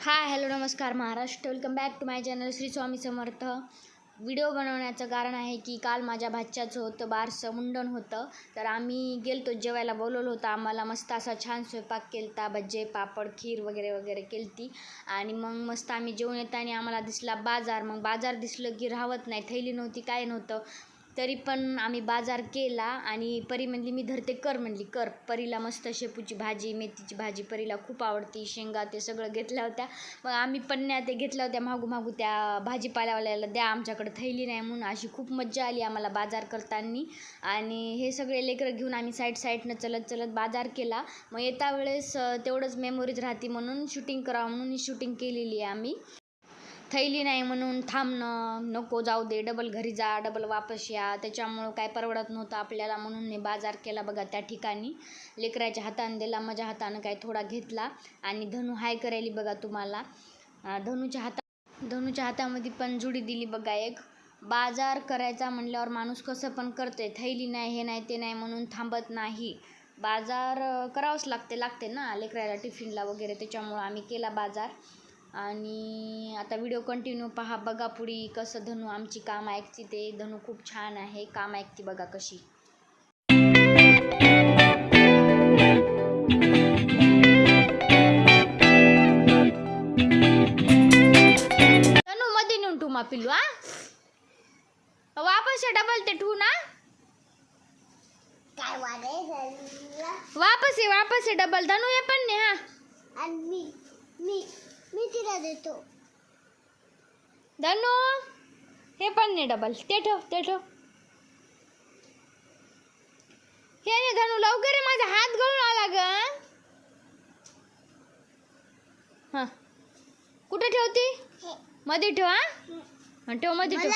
हाय hello नमस्कार Maharashtra. Welcome back to my channel Shri Swami Samarth. Video बनवण्याचं कारण आहे की काल माझ्या भाच्याचं होतं बारसं मुंडन होतं. तर आम्ही गेलतो जेवायला बोलवलं होतं. आम्हाला मस्त असा छान स्वयंपाक केलता भज्जे पापड खीर वगैरे वगैरे केलती. आणि मग मस्त आम्ही जेवण येताना आम्हाला दिसला बाजार. मग बाजार दिसलं की राहत नाही थैली नव्हती काय नव्हतं. तरी पण आम्ही बाजार केला आणि परी म्हणली मी धरते कर म्हणली. कर. परीला मस्त शेपूची भाजी मेथीची भाजी परीला खूप आवडती. शेंगा ते सगळं घेतल्या होत्या. मग आम्ही पन्न्या ते घेतल्या होत्या. मागू मागू त्या भाजीपाल्यावाल्याला द्या आमच्याकडे थैली नाही म्हणून. अशी खूप मज्जा आली आम्हाला बाजार करताना. आणि हे सगळे लेकरं घेऊन आम्ही साईड साईडनं चलत चलत बाजार केला. मग येता वेळेस तेवढंच मेमोरीज राहते म्हणून शूटिंग करावं म्हणून शूटिंग केलेली आहे आम्ही. थैली नाही म्हणून थांबणं नको जाऊ दे डबल घरी जा डबल वापस या. त्याच्यामुळं काय परवडत नव्हतं आपल्याला म्हणून मी बाजार केला बघा त्या ठिकाणी. लेकराच्या हातानं दिला माझ्या हातानं काय थोडा घेतला. आणि धनू हाय करायली बघा तुम्हाला. धनूच्या हाता धनूच्या हातामध्ये पण जुडी दिली बघा एक. बाजार करायचा म्हणल्यावर माणूस कसं पण करते थैली नाही हे नाही ते नाही म्हणून थांबत नाही. बाजार करावंच लागते लागते ना लेकराला टिफिनला वगैरे. त्याच्यामुळं आम्ही केला बाजार. आणि आता व्हिडिओ कंटिन्यू पहा बघा पुढे कसं धनू आमची काम ऐकते ते. धनू खूप छान आहे. काम ऐकते बघा कशी. धनू मध्ये नेऊन ठू मा पिल्लू हा. वापस डबल ते ठू ना. वापस ये वापस ये डबल धनू ये पण ने हा. देतो. धनू हे पण नाही डबल ते ठेव ते ठेव. हे नाही धनू लवकर माझा हात गळून आला ग हा. कुठे ठेवती? मध्ये ठेव हा. ठेवमध्ये ठेव.